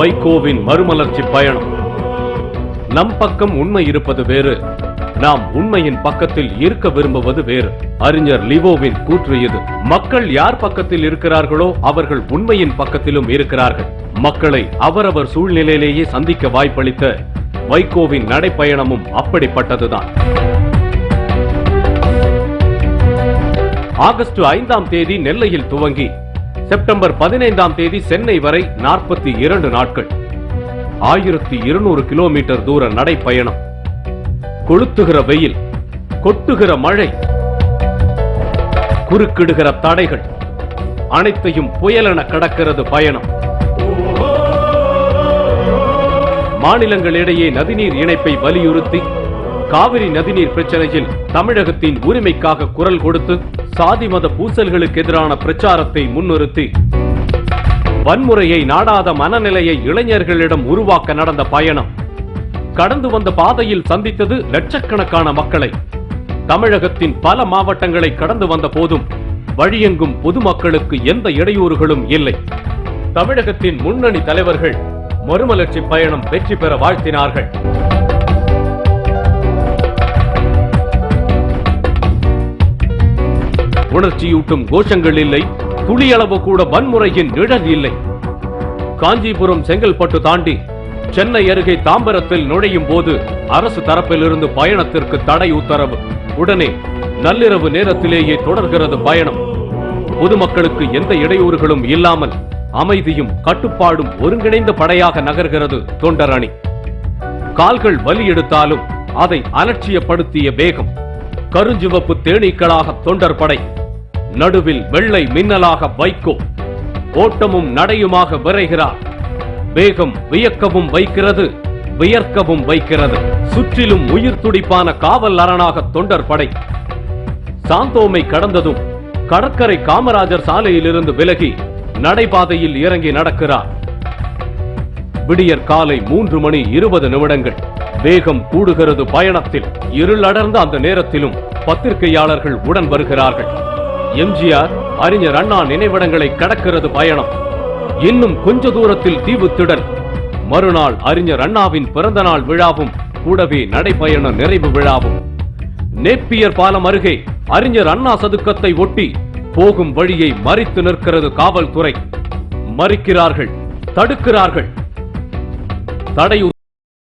வைகோவின் மறுமலர்ச்சி பயணம். நம் பக்கம் உண்மை இருப்பது வேறு நாம் உண்மையின் பக்கத்தில் இருக்க விரும்புவது வேறு. அறிஞர் லிவோவின் கூற்று இது மக்கள் யார் பக்கத்தில் இருக்கிறார்களோ அவர்கள் உண்மையின் பக்கத்திலும் இருக்கிறார்கள். மக்களை அவரவர் சூழ்நிலையிலேயே சந்திக்க வாய்ப்பளித்த வைகோவின் நடைப்பயணமும் அப்படிப்பட்டதுதான். ஆகஸ்ட் ஐந்தாம் தேதி நெல்லையில் துவங்கி செப்டம்பர் பதினைந்தாம் தேதி சென்னை வரை நாற்பத்தி இரண்டு நாட்கள். ஆயிரத்தி இருநூறு கிலோமீட்டர் தூர நடைப்பயணம். கொளுத்துகிற வெயில் கொட்டுகிற மழை குறுக்கிடுகிற தடைகள் அனைத்தையும் புயலென கடக்கிறது பயணம். மாநிலங்களிடையே நதிநீர் இணைப்பை வலியுறுத்தி காவிரி நதிநீர் பிரச்சனையில் தமிழகத்தின் உரிமைக்காக குரல் கொடுத்து சாதி மத பூசல்களுக்கு எதிரான பிரச்சாரத்தை முன்னிறுத்தி. வன்முறையை நாடாத மனநிலையை இளைஞர்களிடம் உருவாக்க நடந்த பயணம். கடந்து வந்த பாதையில் சந்தித்தது லட்சக்கணக்கான மக்களை. தமிழகத்தின் பல மாவட்டங்களை கடந்து வந்த போதும் வழியெங்கும் பொதுமக்களுக்கு எந்த இடையூறுகளும் இல்லை. தமிழகத்தின் முன்னணி தலைவர்கள் மறுமலர்ச்சி பயணம் வெற்றி பெற வாழ்த்தினார்கள். உணர்ச்சியூட்டும் கோஷங்கள் இல்லை துளியளவு கூட வன்முறையின் நிழல் இல்லை. காஞ்சிபுரம் செங்கல்பட்டு தாண்டி சென்னை அருகே தாம்பரத்தில் நுழையும் போது அரசு தரப்பிலிருந்து பயணத்திற்கு தடை உத்தரவு. உடனே நள்ளிரவு நேரத்திலேயே தொடர்கிறது பயணம். பொதுமக்களுக்கு எந்த இடையூறுகளும் இல்லாமல் அமைதியும் கட்டுப்பாடும் ஒருங்கிணைந்த படையாக நகர்கிறது தொண்டர் அணி கால்கள் வலி எடுத்தாலும் அதை அலட்சியப்படுத்திய வேகம். கருஞ்சிவப்பு தேனீக்களாக தொண்டர் படை. நடுவில் வெள்ளை மின்னலாக வைக்கோ ஓட்டமும் நடையுமாக விரைகிறார். வேகம் வியக்கவும் வைக்கிறது வியர்க்கவும் வைக்கிறது. சுற்றிலும் உயிர் துடிப்பான காவல் அரணாக தொண்டர் படை. சாந்தோமை கடந்ததும் கடற்கரை காமராஜர் சாலையிலிருந்து விலகி நடைபாதையில் இறங்கி நடக்கிறார். விடியற் காலை மூன்று மணி இருபது நிமிடங்கள். வேகம் கூடுகிறது பயணத்தில். இருள் அடர்ந்த அந்த நேரத்திலும் பத்திரிகையாளர்கள் உடன் வருகிறார்கள். எம்ஜிஆர் அறிஞர் அண்ணா நினைவிடங்களை கடக்கிறது பயணம். இன்னும் கொஞ்ச தூரத்தில் தீவு திடல். மறுநாள் அறிஞர் அண்ணாவின் பிறந்த நாள் விழாவும் கூடவே நடைபயண நிறைவு விழாவும். நேப்பியர் பாலம் அருகே அறிஞர் அண்ணா சதுக்கத்தை ஒட்டி போகும் வழியை மறித்து நிற்கிறது காவல்துறை. மறிக்கிறார்கள் தடுக்கிறார்கள். தடை